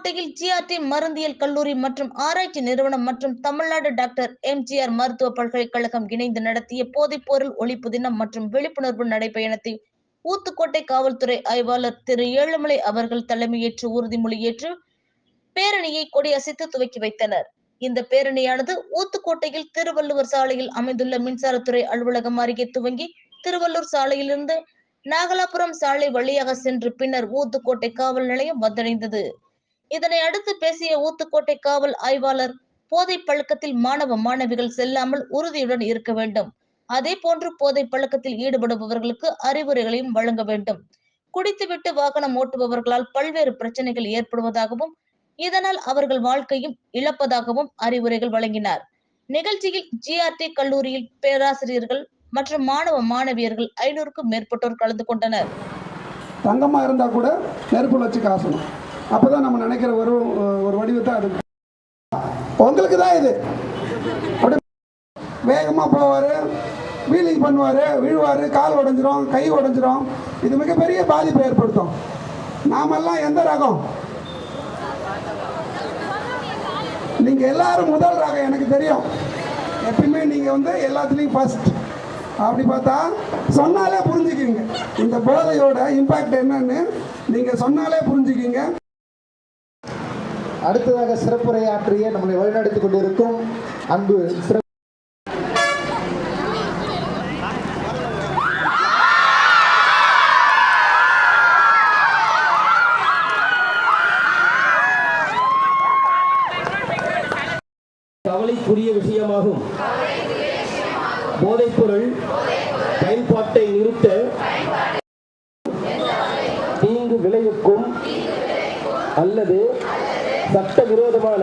புதுக்கோட்டையில் ஜிஆர்டி மருந்தியல் கல்லூரி மற்றும் ஆராய்ச்சி நிறுவனம் மற்றும் தமிழ்நாடு டாக்டர் எம்ஜிஆர் மருத்துவ பல்கலைக்கழகம் இணைந்து நடத்திய போதைப்பொருள் ஒழிப்பு தினம் மற்றும் விழிப்புணர்வு நடைபயணத்தை ஊத்துக்கோட்டை காவல்துறை ஆய்வாளர் திரு ஏழுமலை அவர்கள் தலைமையேற்று உறுதிமொழி ஏற்று பேரணியை கொடியசைத்து துவக்கி வைத்தனர். இந்த பேரணியானது ஊத்துக்கோட்டையில் திருவள்ளுவர் சாலையில் அமைந்துள்ள மின்சாரத்துறை அலுவலகம் அருகே துவங்கி திருவள்ளூர் சாலையிலிருந்து நாகலாபுரம் சாலை வழியாக சென்று பின்னர் ஊத்துக்கோட்டை காவல் நிலையம் வந்தடைந்தது. இதனை அடுத்து பேசிய ஊத்துக்கோட்டை காவல் ஆய்வாளர் போதை பழக்கத்தில் மாணவ மாணவிகள் செல்லாமல் உறுதியுடன் இருக்க வேண்டும். அதே போன்று போதை பழக்கத்தில் ஈடுபடுபவர்களுக்கு அறிவுரைகளையும் வழங்க வேண்டும். குடித்துவிட்டு வாகனம் ஓட்டுபவர்களால் பல்வேறு பிரச்சனைகள் ஏற்படுவதாகவும் இதனால் அவர்கள் வாழ்க்கையும் இழப்பதாகவும் அறிவுரைகள் வழங்கினார். நிகழ்ச்சியில் ஜிஆர்டி கல்லூரியில் பேராசிரியர்கள் மற்றும் மாணவ மாணவியர்கள் ஐநூறுக்கும் மேற்பட்டோர் கலந்து கொண்டனர். தங்கமா இருந்தா கூட நெருப்பு வச்சு காசணும். அப்போ தான் நம்ம நினைக்கிற ஒரு ஒரு வடிவத்தை அது உங்களுக்கு தான் இது. அப்படி வேகமாக போவார் வீலிங் பண்ணுவார் விழுவார் கால் உடஞ்சிரும் கை உடஞ்சிரும். இது மிகப்பெரிய பாதிப்பை ஏற்படுத்தும். நாமெல்லாம் எந்த ரகம்? நீங்கள் எல்லாரும் முதல் ரகம் எனக்கு தெரியும். எப்பயுமே நீங்கள் வந்து எல்லாத்துலேயும் ஃபர்ஸ்ட் அப்படி பார்த்தா சொன்னாலே புரிஞ்சுக்கிங்க இந்த போதையோட இம்பாக்ட் என்னன்னு நீங்கள் சொன்னாலே புரிஞ்சுக்கிங்க அடுத்ததாக சிறப்புரையாற்றிய நம்மளை வழிநடத்திக் கொண்டிருக்கும் அன்பு சிறப்பு கவலைக்குரிய விஷயமாகும். போதைப்பொருள் பயன்பாட்டை நிறுத்த தீங்கு விளைவிக்கும் அல்லது சட்டவிரோதமான